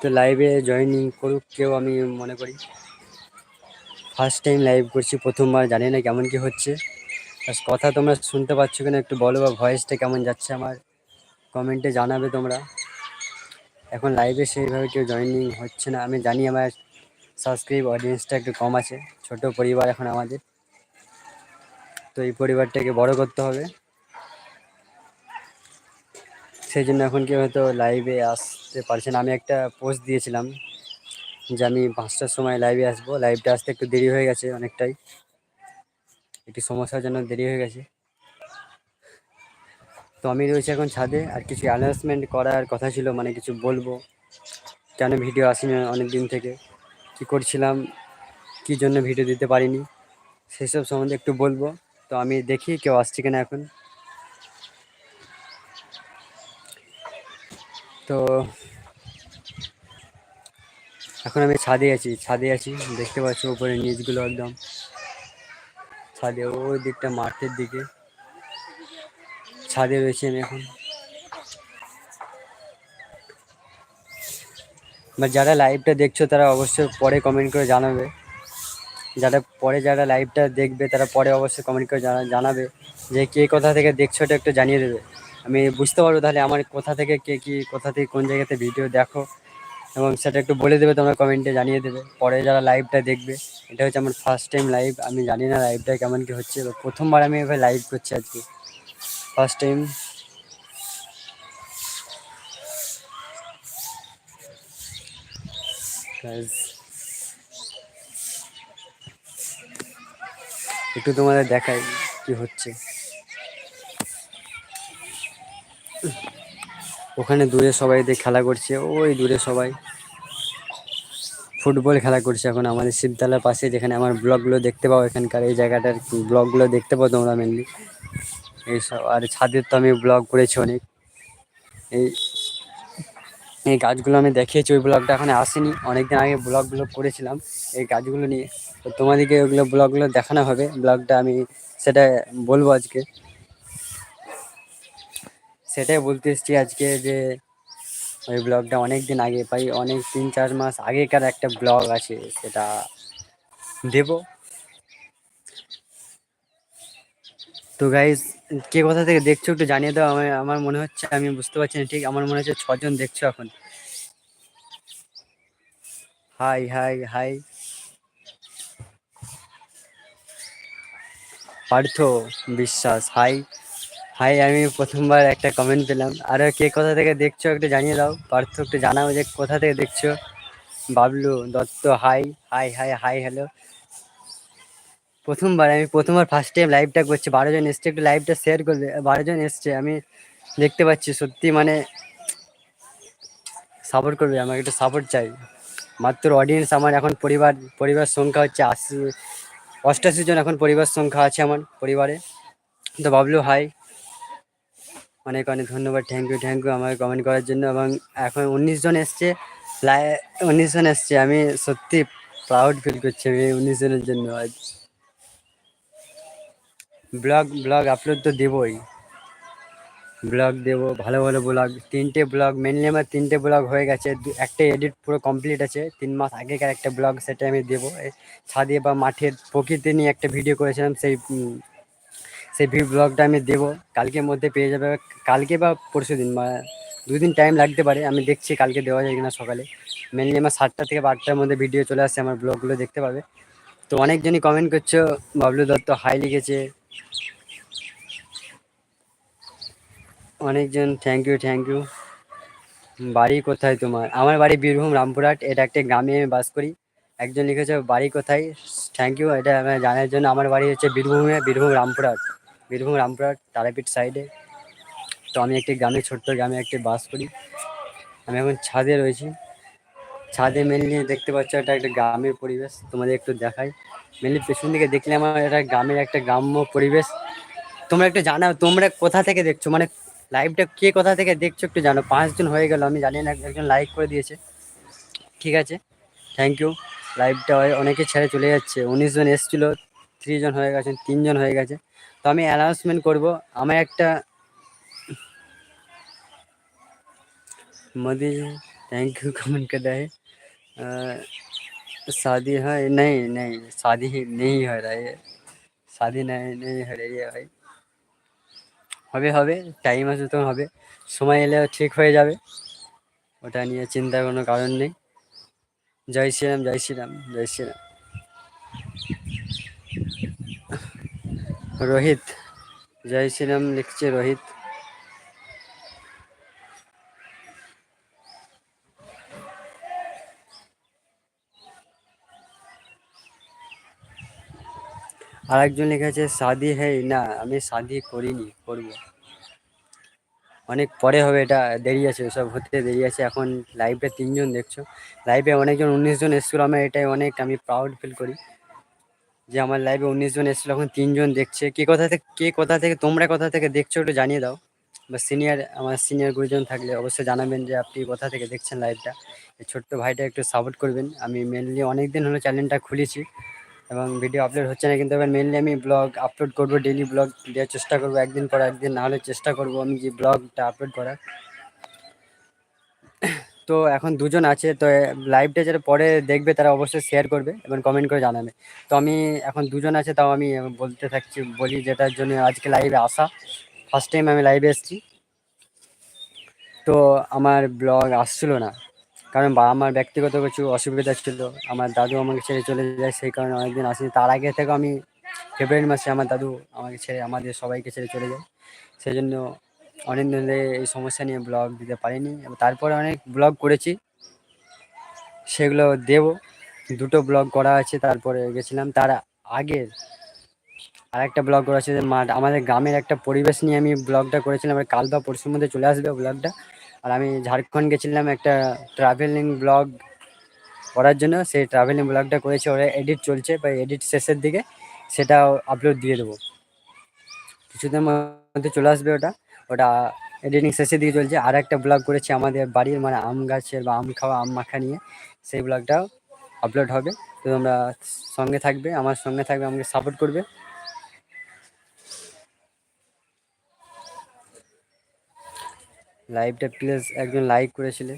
তো লাইভে জয়েনিং করুক কেউ আমি মনে করি। ফার্স্ট টাইম লাইভ করছি, প্রথমবার, জানি না কেমন কি হচ্ছে। কথা তোমরা শুনতে পাচ্ছ কিনা, একটু বলো বা ভয়েসটা কেমন যাচ্ছে আমার। কমেন্টে জানাবে তোমরা। এখন লাইভে সেইভাবে কেউ জয়েনিং হচ্ছে না। আমি জানি আমার সাবস্ক্রাইব অডিয়েন্সটা একটু কম আছে। ছোট পরিবার এখন আমাদের। তো এই পরিবারটাকে বড় করতে হবে। সেই জন্য এখন কেউ হয়তো লাইভে আসতে পারছে না। আমি একটা পোস্ট দিয়েছিলাম যে আমি পাঁচটার সময় লাইভে আসব। লাইভটা আসতে একটু দেরি হয়ে গেছে অনেকটাই। একটি সমস্যার জন্য দেরি হয়ে গেছে। তো আমি রয়েছি এখন ছাদে। আর কিছু অ্যানাউন্সমেন্ট করার কথা ছিল মানে কিছু বলব। কেন ভিডিও আসেনি অনেক দিন থেকে? কি করছিলাম? কি জন্য ভিডিও দিতে পারিনি? সেসব সম্বন্ধে একটু বলব। তো আমি দেখি কেউ আসছে কিনা এখন। তো এখন আমি ছাদে আছি ছাদে আছি, দেখতে পাচ্ছ উপরে নিচগুলো একদম। ছাদে ওই দিকটা মাঠের দিকে। ছাদে রয়েছি আমি এখন। বা যারা লাইভটা দেখছ তারা অবশ্যই পরে কমেন্ট করে জানাবে। যারা পরে যারা লাইভটা দেখবে তারা পরে অবশ্যই কমেন্ট করে জানা জানাবে যে কে কোথা থেকে দেখছ এটা একটু জানিয়ে দেবে। আমি বুঝতে পারব তাহলে আমার কোথা থেকে কে কি, কোথা থেকে কোন জায়গাতে ভিডিও দেখো। এবং সেটা একটু বলে দেবে তোমরা কমেন্টে জানিয়ে দেবে। পরে যারা লাইভটা দেখবে, এটা হচ্ছে আমার ফার্স্ট টাইম লাইভ আমি জানি না লাইভটা কেমন কি হচ্ছে। প্রথমবার আমি এভাবে লাইভ করছি আজকে। ফার্স্ট টাইম একটু তোমাদের দেখাই কি হচ্ছে। ওখানে দূরে সবাই খেলা করছে, ওই দূরে সবাই। ফুটবল খেলা করছে এখন আমাদের শিবতলার পাশে, যেখানে আমার ব্লগগুলো দেখতে পাও এখানকার, এই জায়গাটার ব্লগগুলো দেখতে পাও তোমরা মেনলি এইসব আর ছাদের তো আমি ব্লগ করেছি অনেক। এই এই গাছগুলো আমি দেখিয়েছি, ওই ব্লগটা এখানে আসেনি। অনেকদিন আগে ব্লগগুলো করেছিলাম, এই গাছগুলো নিয়ে। তো তোমাদেরকে ওগুলো ব্লগগুলো দেখানো হবে, ব্লগটা আমি সেটা বলব আজকে। সেটাই বলতে এসছি আজকে যে ওই ব্লগটা অনেক দিন আগে পাই অনেক তিন চার মাস আগেকার একটা ব্লগ আছে, সেটা দেব। তো গাইজ কে কোথা থেকে দেখছ একটু জানিয়ে দাও, আমার আমার মনে হচ্ছে আমি বুঝতে পারছি না ঠিক, আমার মনে হচ্ছে ছজন দেখছ এখন। হাই হাই হাই পার্থ বিশ্বাস হাই হাই আমি প্রথমবার একটা কমেন্ট পেলাম। আর কে কোথা থেকে দেখছ একটু জানিয়ে দাও। পার্থ, একটু জানাও যে কোথা থেকে দেখছ। Bablu Dutta hi hi hi hi hello প্রথমবার, আমি প্রথমবার ফার্স্ট টাইম লাইভটা করছি। বারো জন এসছে, একটু লাইভটা শেয়ার করবে। বারো জন এসছে, আমি দেখতে পাচ্ছি, সত্যি মানে সাপোর্ট করবে, আমাকে একটু সাপোর্ট চাই। মাত্র অডিয়েন্স আমার এখন পরিবার পরিবার সংখ্যা হচ্ছে আশি, অষ্টাশি জন এখন পরিবার সংখ্যা আছে আমার পরিবারে। তো বাবলু হাই অনেক অনেক ধন্যবাদ থ্যাংক ইউ থ্যাংক ইউ আমাকে কমেন্ট করার জন্য এবং এখন উনিশ জন এসছে লাই উনিশ জন এসছে, আমি সত্যি প্রাউড ফিল করছি আমি উনিশ জনের জন্য আজ। ব্লগ ব্লগ আপলোড তো দেবই। ব্লগ দেবো, ভালো ভালো ব্লগ তিনটে ব্লগ মেনলি আমার তিনটে ব্লগ হয়ে গেছে একটা এডিট পুরো কমপ্লিট আছে, তিন মাস আগেকার একটা ব্লগ সেটা আমি দেবো ছাদে বা মাঠের প্রকৃতি নিয়ে একটা ভিডিও করেছিলাম, সেই সেই ব্লগটা আমি দেবো। কালকের মধ্যে পেয়ে যাবে। কালকে বা পরশু দিন, বা দুদিন টাইম লাগতে পারে। আমি দেখছি কালকে দেওয়া যায় কিনা সকালে। মেনলি আমার সাতটা থেকে আটটার মধ্যে ভিডিও চলে আসছে, আমার ব্লগগুলো দেখতে পাবে। তো অনেকজনই কমেন্ট করছ, বাবলু দত্ত হাই লিখেছে। অনেকজন থ্যাংক ইউ থ্যাংক ইউ বাড়ি কোথায় তোমার? আমার বাড়ি বীরভূম, রামপুরহাট। এটা একটা গ্রামে আমি বাস করি। একজন লিখেছে, বাড়ি কোথায়? থ্যাংক ইউ এটা জানার জন্য। আমার বাড়ি হচ্ছে বীরভূমে, বীরভূম, রামপুরহাট। বীরভূম রামপুরহাট তারাপীঠ সাইডে তো আমি একটি গ্রামে, ছোট্ট গ্রামে একটি বাস করি। আমি এখন ছাদে রয়েছি। ছাদে মেনলি দেখতে পাচ্ছ এটা একটা গ্রামের পরিবেশ। তোমাদের একটু দেখাই। মেনলি পেছন দিকে দেখলে আমার এটা গ্রামের একটা গ্রাম্য পরিবেশ। তোমরা একটু জানাও, তোমরা কোথা থেকে দেখছ? মানে লাইভটা কে কোথা থেকে দেখছ একটু জানো পাঁচজন হয়ে গেল, আমি জানি না, একজন লাইক করে দিয়েছে। ঠিক আছে? থ্যাংক ইউ লাইভটা অনেকে ছেড়ে চলে যাচ্ছে। উনিশ জন এসেছিল হয়ে গেছে তিনজন হয়ে গেছে। তো আমি অ্যানাউন্সমেন্ট করব আমার একটা মোদি थैंक यू कमेंट कर रहे हैं शादी है नहीं नहीं शादी ही नहीं हो रहा है শাদি नहीं नहीं हो रही है ভাই হবে হবে টাইম আছে তো হবে সময় এলে ঠিক হয়ে যাবে ওটা নিয়ে চিন্তার কোনো কারণ নেই জয় শ্রীরাম জয় শ্রীরাম জয় শ্রীরাম রোহিত, জয় শ্রীরাম লিখছে রোহিত। আর একজন লিখেছে শাদি হেই, না, আমি শাদি করিনি, করব। অনেক পরে হবে এটা, দেরি আছে, সব হতে দেরি আছে, এখন লাইভে তিনজন দেখছ। লাইভে অনেকজন, উনিশজন এসেছিল, আমার এটাই অনেক, আমি প্রাউড ফিল করি। যে আমার লাইভে উনিশ জন এসেছিল, এখন তিনজন দেখছে। কে কোথা থেকে, কে কোথা থেকে, তোমরা কোথা থেকে দেখছ একটু জানিয়ে দাও। বা সিনিয়র আমার সিনিয়র গুরুজন থাকলে অবশ্যই জানাবেন যে আপনি কোথা থেকে দেখছেন লাইভটা এই ছোট্ট ভাইটা একটু সাপোর্ট করবেন। আমি মেনলি অনেক দিন হলো চ্যানেলটা খুলেছি এবং ভিডিও আপলোড হচ্ছে না, কিন্তু এবার মেনলি আমি ব্লগ আপলোড করব ডেলি ব্লগ দেওয়ার চেষ্টা করব। একদিন পর একদিন না হলে চেষ্টা করব আমি যে ব্লগটা আপলোড করার। তো এখন দুজন আছে, তো লাইভটা যারা পরে দেখবে তারা অবশ্যই শেয়ার করবে এবং কমেন্ট করে জানাবে। তো আমি এখন দুজন আছে, তাও আমি বলতে থাকছি, বলি যেটার জন্য আজকে লাইভে আসা। ফার্স্ট টাইম আমি লাইভে এসেছি। তো আমার ব্লগ আসছিল না। কারণ বা, আমার ব্যক্তিগত কিছু অসুবিধা ছিল। আমার দাদু আমাকে ছেড়ে চলে যায়, সেই কারণে অনেকদিন আসেনি। তার আগে থেকে আমি ফেব্রুয়ারি মাসে আমার দাদু আমাকে ছেড়ে, আমাদের সবাইকে ছেড়ে চলে যায়। সেই জন্য অনেক দিন ধরে এই সমস্যা নিয়ে ব্লগ দিতে পারিনি। তারপরে অনেক ব্লগ করেছি। সেগুলো দেব। দুটো ব্লগ করা আছে, তারপরে গেছিলাম। তার আগের আর একটা ব্লগ করা আছে মাঠ আমাদের গ্রামের একটা পরিবেশ নিয়ে আমি ব্লগটা করেছিলাম। কাল বা পরশুর মধ্যে চলে আসবে ব্লগটা আর আমি ঝাড়খণ্ড গেছিলাম একটা ট্রাভেলিং ব্লগ করার জন্য। সেই ট্রাভেলিং ব্লগটা করেছে। ওরা এডিট চলছে, বা এডিট শেষের দিকে। সেটা আপলোড দিয়ে দেবো। কিছুদিনের মধ্যে চলে আসবে ওটা। ওটা এডিটিং শেষের দিকে চলছে। আর একটা ব্লগ করেছি আমাদের বাড়ির মানে আম গাছের বা আম খাওয়া, আম মাখা নিয়ে। সেই ব্লগটাও আপলোড হবে। তো তোমরা সঙ্গে থাকবে, আমার সঙ্গে থাকবে, আমাকে সাপোর্ট করবে। লাইভটা প্লিজ একজন লাইক করেছিলে।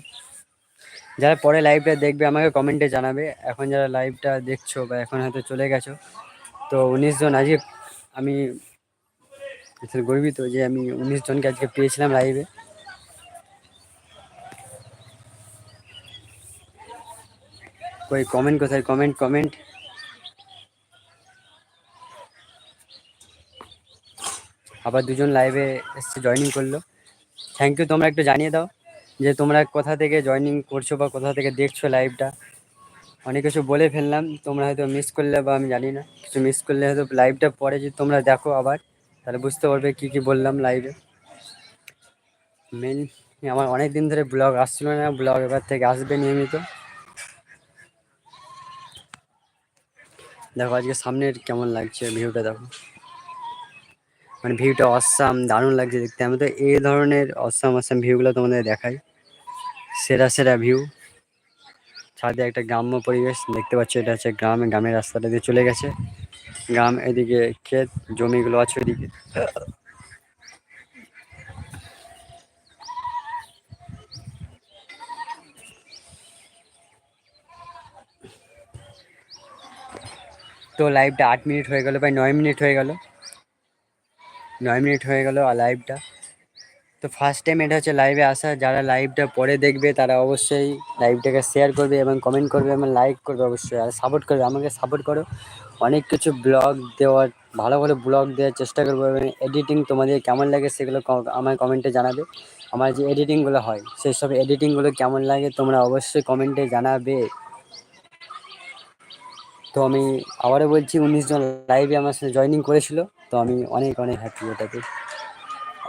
যারা পরে লাইভটা দেখবে, আমাকে কমেন্টে জানাবে। এখন যারা লাইভটা দেখছ বা এখন হয়তো চলে গেছো, তো উনিশ জন আজকে আমি গর্বিত যে আমি উনিশ জনকে আজকে পেয়েছিলাম লাইভে কই কমেন্ট কোথায়? কমেন্ট কমেন্ট আবার দুজন লাইভে এসছে জয়নিং করল। থ্যাংক ইউ তোমরা একটু জানিয়ে দাও যে তোমরা কোথা থেকে জয়নিং করছ বা কোথা থেকে দেখছ লাইভটা অনেক কিছু বলে ফেললাম, তোমরা হয়তো মিস করলে বা আমি জানি না, কিছু মিস করলে হয়তো লাইভটা পরে যদি তোমরা দেখো আবার। তাহলে বুঝতে পারবে কি কি বললাম লাইভে মেন আমার অনেক দিন ধরে ব্লগ আসছিল না ব্লগ এবার থেকে আসবে নিয়মিত। দেখো আজকে সামনের কেমন লাগছে ভিউটা দেখো। মানে ভিউটা অসাম দারুণ লাগছে দেখতে। আমি তো এই ধরনের অসাম অসাম ভিউগুলো তোমাদের দেখাই। সেরা সেরা ভিউ ছাদে একটা গ্রাম্য পরিবেশ, দেখতে পাচ্ছ এটা হচ্ছে গ্রামে, গ্রামের রাস্তাটা দিয়ে চলে গেছে। গ্রাম এদিকে, ক্ষেত, জমিগুলো আছে ওইদিকে। তো লাইভটা আট মিনিট হয়ে গেল, প্রায় নয় মিনিট হয়ে গেল। নয় মিনিট হয়ে গেল আর লাইভটা তো ফার্স্ট টাইম এটা হচ্ছে লাইভে আসা। যারা লাইভটা পরে দেখবে, তারা অবশ্যই লাইভটাকে শেয়ার করবে এবং কমেন্ট করবে এবং লাইক করবে অবশ্যই। আর সাপোর্ট করবে। আমাকে সাপোর্ট করো। অনেক কিছু ব্লগ দেওয়ার, ভালো ভালো ব্লগ দেওয়ার চেষ্টা করব এবং এডিটিং তোমাদের কেমন লাগে সেগুলো আমার কমেন্টে জানাবে। আমার যে এডিটিংগুলো হয়, সেই সব এডিটিংগুলো কেমন লাগে তোমরা অবশ্যই কমেন্টে জানাবে। তো আমি আবারও বলছি, উনিশ জন লাইভে আমার সাথে জয়নিং করেছিল, তো আমি অনেক অনেক হ্যাপি ওটাতে।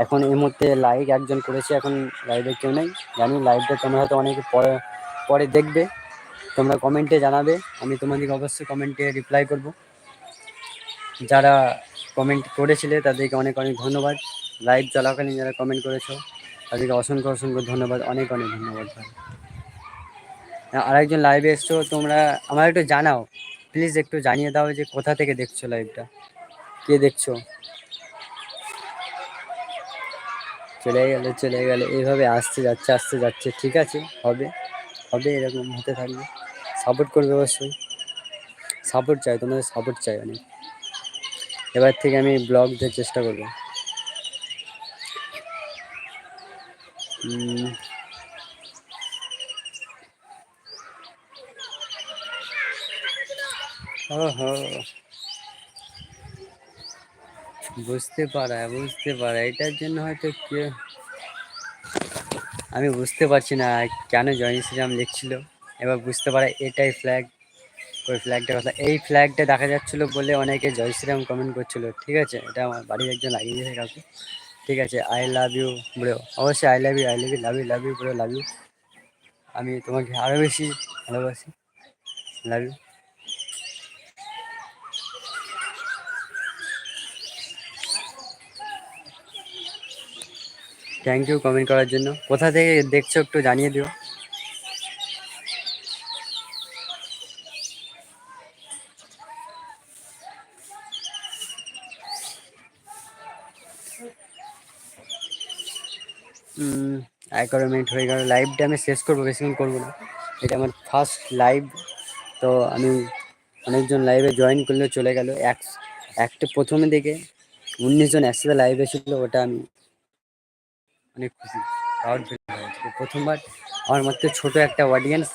এখন এই মুহূর্তে লাইভ একজন করেছে, এখন লাইভে কেউ নেই। জানি লাইভটা তোমরা হয়তো অনেক পরে পরে দেখবে। তোমরা কমেন্টে জানাবে, আমি তোমাদেরকে অবশ্যই কমেন্টে রিপ্লাই করব। যারা কমেন্ট করেছিলে, তাদেরকে অনেক অনেক ধন্যবাদ। লাইভ চলাকালীন যারা কমেন্ট করেছ, তাদেরকে অসংখ্য অসংখ্য ধন্যবাদ, অনেক অনেক ধন্যবাদ ভাই। আরেকজন লাইভে এসছো, তোমরা আমার একটু জানাও। প্লিজ একটু জানিয়ে দাও যে কোথা থেকে দেখছ লাইভটা কে দেখছ? চলে গেলে চলে গেলে। এইভাবে আসতে যাচ্ছে আসতে যাচ্ছে। ঠিক আছে, হবে। হবে, এরকম হতে থাকবে। সাপোর্ট করবে অবশ্যই। সাপোর্ট চাই, তোমাদের সাপোর্ট চাই অনেক। এবার থেকে আমি ব্লগ দেওয়ার চেষ্টা করব। বুঝতে পারা বুঝতে পারা। এটার জন্য হয়তো কে আমি বুঝতে পারছি না কেন জয় শ্রীরাম লিখছিল। এবার বুঝতে পারা এটাই ফ্ল্যাগ ওই ফ্ল্যাগটার কথা। এই ফ্ল্যাগটা দেখা যাচ্ছিল বলে অনেকে জয় শ্রীরাম কমেন্ট করছিল। ঠিক আছে? এটা আমার বাড়ির একজন লাগিয়ে দিয়েছে কাউকে। ঠিক আছে? আই লাভ ইউ ব্রো অবশ্যই I love you I love you love you love you bro love you আমি তোমাকে আরও বেশি ভালোবাসি। Love you thank you comment করার জন্য। কোথা থেকে দেখছ একটু জানিয়ে দিও। এগারো মিনিট হয়ে গেল। লাইভটা আমি শেষ করব বেশিক্ষণ করব না। এটা আমার ফার্স্ট লাইভ তো আমি অনেকজন লাইভে জয়েন করলে চলে গেল। এক, একটা প্রথমে দেখে উনিশজন একসাথে লাইভে ছিল, ওটা আমি অনেক খুশি প্রথমবার আমার মাত্র ছোট একটা অডিয়েন্স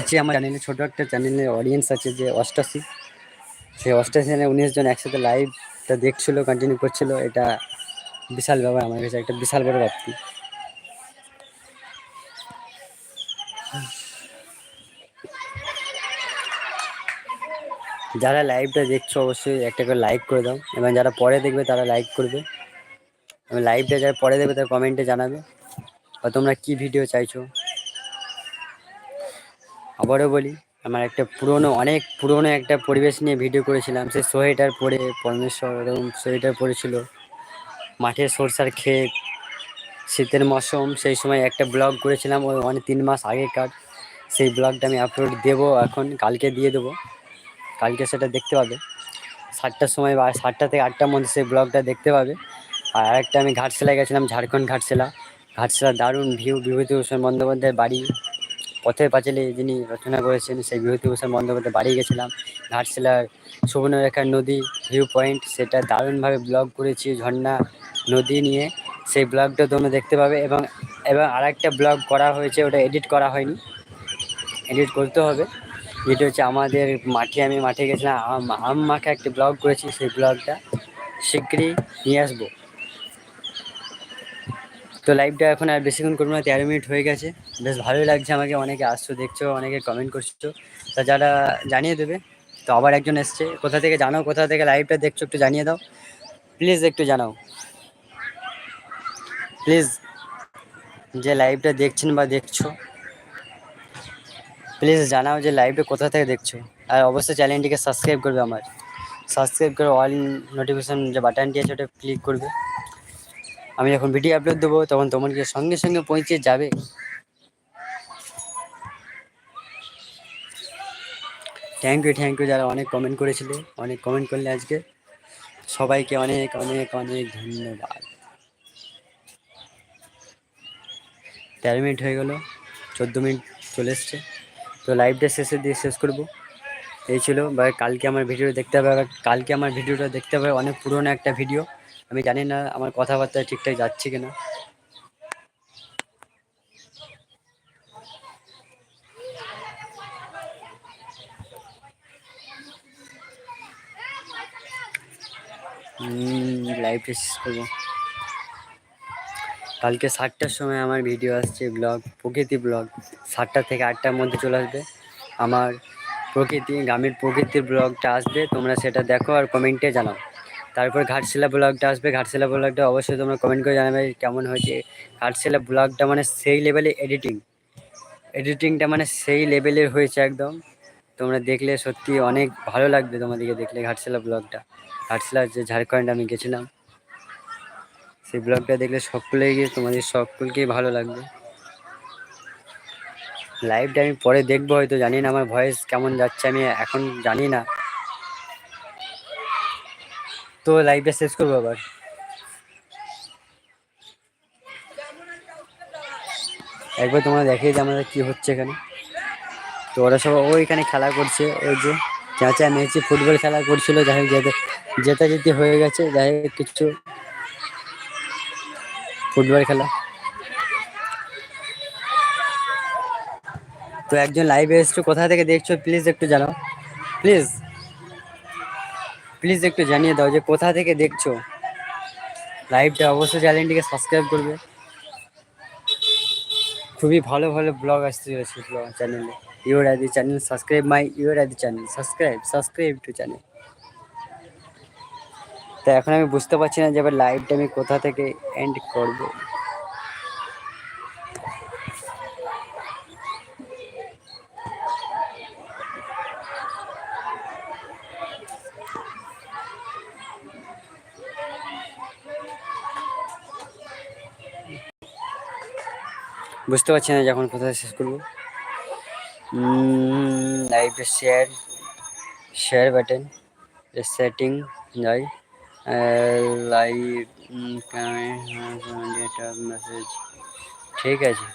আছে, আমার চ্যানেলে ছোট একটা চ্যানেলে অডিয়েন্স আছে যে অষ্টাশি। সেই অষ্টাশি চ্যানেলে উনিশ জন একসাথে লাইভটা দেখছিল কন্টিনিউ করছিল। এটা বিশাল ব্যাপার, আমার কাছে একটা বিশাল বড় প্রাপ্তি যারা লাইভটা দেখছ, অবশ্যই একটা করে লাইক করে দাও। এবং যারা পরে দেখবে, তারা লাইক করবে। এবং লাইভটা যারা পরে দেবে তারা কমেন্টে জানাবে। বা তোমরা কি ভিডিও চাইছো? আবারও বলি, আমার একটা পুরনো, অনেক পুরনো একটা পরিবেশ নিয়ে ভিডিও করেছিলাম। সে সোয়েটার পরে, পরমেশ্বর এরকম সোয়েটার পরেছিল। মাঠে সরষার ক্ষেত, শীতের মৌসুম, সেই সময় একটা ব্লগ করেছিলাম, ওই অনেক তিন মাস আগেকার। সেই ব্লগটা আমি আপলোড দেবো এখন, কালকে দিয়ে দেবো। কালকে সেটা দেখতে পাবে। সাতটার সময় বা সাতটা থেকে আটটার মধ্যে সেই ব্লগটা দেখতে পাবে। আর আরেকটা আমি ঘাটশিলায় গেছিলাম, ঝাড়খণ্ড ঘাটশিলা। ঘাটশিলা দারুণ ভিউ বিভূতিভূষণ বন্দ্যোপাধ্যায়ের বাড়ি। পথের পাঁচালী যিনি রচনা করেছেন, সেই বিভূতিভূষণ বন্দ্যোপাধ্যায় বাড়ি গেছিলাম। ঘাটশিলার সুবর্ণরেখার নদী, ভিউ পয়েন্ট, সেটা দারুণভাবে ব্লগ করেছি, ঝর্ণা, নদী নিয়ে। সেই ব্লগটা তোমরা দেখতে পাবে এবং এবং আর একটা ব্লগ করা হয়েছে, ওটা এডিট করা হয়নি। এডিট করতে হবে। যেটা হচ্ছে আমাদের মাঠে, আমি মাঠে গেছিলাম, আম আম মাখে একটা ব্লগ করেছি, সেই ব্লগটা শীঘ্রই নিয়ে আসব। তো লাইভটা এখন আর বেশিক্ষণ করব না, তেরো মিনিট হয়ে গেছে। বেশ ভালোই লাগছে আমাকে, অনেকে আসছো, দেখছ, অনেকে কমেন্ট করছ। তা যারা জানিয়ে দেবে, তো আবার একজন এসছে। কোথা থেকে জানাও কোথা থেকে লাইভটা দেখছ একটু জানিয়ে দাও। প্লিজ একটু জানাও। প্লিজ যে লাইভটা দেখছেন বা দেখছ প্লিজ জানাও যে লাইভটা কোথা থেকে দেখছ। আর অবশ্যই চ্যানেলটিকে সাবস্ক্রাইব করবে আমার। সাবস্ক্রাইব করে অল নোটিফিকেশান যে বাটনটি আছে ওটা ক্লিক করবে। আমি যখন ভিডিও আপলোড দেবো, তখন তোমাকে সঙ্গে সঙ্গে পৌঁছে যাবে। থ্যাংক ইউ থ্যাংক ইউ যারা অনেক কমেন্ট করেছিলে, অনেক কমেন্ট করলে আজকে। সবাইকে অনেক অনেক অনেক ধন্যবাদ। তেরো মিনিট হয়ে গেল, চোদ্দ মিনিট চলে এসছে। তো লাইভটা শেষে দিয়ে শেষ করব। এই ছিল, বা কালকে আমার ভিডিও দেখতে হবে কালকে আমার ভিডিওটা দেখতে হবে, অনেক পুরনো একটা ভিডিও আমি জানি না আমার কথাবার্তা ঠিকঠাক যাচ্ছে কিনা। লাইভ শেষ কালকে সাতটার সময় আমার ভিডিও আসছে ব্লগ প্রকৃতি ব্লগ সাতটা থেকে আটটার মধ্যে চলে আসবে। আমার প্রকৃতি, গ্রামের প্রকৃতির ব্লগটা আসবে, তোমরা সেটা দেখো আর কমেন্টে জানাও। তারপর ঘাটশিলা ব্লগটা আসবে। ঘাটশিলা ব্লগটা অবশ্যই তোমরা কমেন্ট করে জানাবে কেমন হয়েছে। ঘাটশিলা ব্লগটা মানে সেই লেভেলে এডিটিং এডিটিংটা মানে সেই লেভেলের হয়েছে একদম। তোমরা দেখলে সত্যি অনেক ভালো লাগবে তোমাদেরকে দেখলে ঘাটশিলা ব্লগটা। ঘাটশিলা যে ঝাড়খণ্ড আমি গেছিলাম, সেই ব্লগটা দেখলে সকলে গিয়ে তোমাদের সকলকেই ভালো লাগবে। লাইভটা আমি পরে দেখব হয়তো, জানি না আমার ভয়েস কেমন যাচ্ছে, আমি এখন জানি না। তো লাইভে শেষ করব আবার। একবার তোমরা দেখিয়ে যে আমাদের কী হচ্ছে এখানে। তো ওরা সব ওইখানে খেলা করছে, ওই যে চাঁচা মেয়েছি ফুটবল খেলা করছিল, যাই হোক যেতে যেতে হয়ে গেছে, যাই হোক কিছু ফুটবল খেলা। তো একজন লাইভে এসছো, কোথা থেকে দেখছ? প্লিজ একটু জানাও। প্লিজ প্লিজ একটু জানিয়ে দাও যে কোথা থেকে দেখছ? লাইভটা অবশ্যই চ্যানেলটিকে সাবস্ক্রাইব করবে। খুবই ভালো ভালো ব্লগ আসতে চলেছে চ্যানেলে your Adi channel subscribe my your Adi channel subscribe subscribe to channel তো এখন আমি বুঝতে পারছি না যে এবার লাইভটা আমি কোথা থেকে এন্ড করব। বুঝতে পারছি না যখন কোথায় শেষ করব। লাইভে শেয়ার শেয়ার বাটন সেটিং যাই লাইভ মেসেজ ঠিক আছে।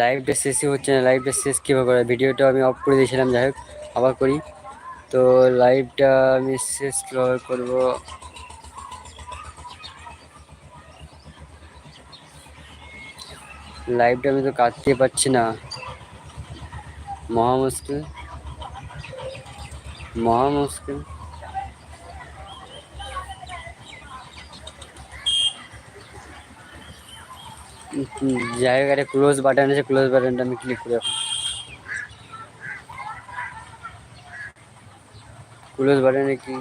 লাইভটা শেষই হচ্ছে না লাইভটা শেষ কীভাবে ভিডিওটা আমি অফ করে দিয়েছিলাম, যাই হোক। আবার করি। তো লাইভটা আমি শেষ কীভাবে করব। লাইভটা আমি তো কাটতে পারছি না। মহা মুশকিল। মহা মুশকিল। একটা ক্লোজ বাটন আছে ক্লোজ বাটনটা আমি ক্লিক করি এখন ক্লোজ বাটনে কি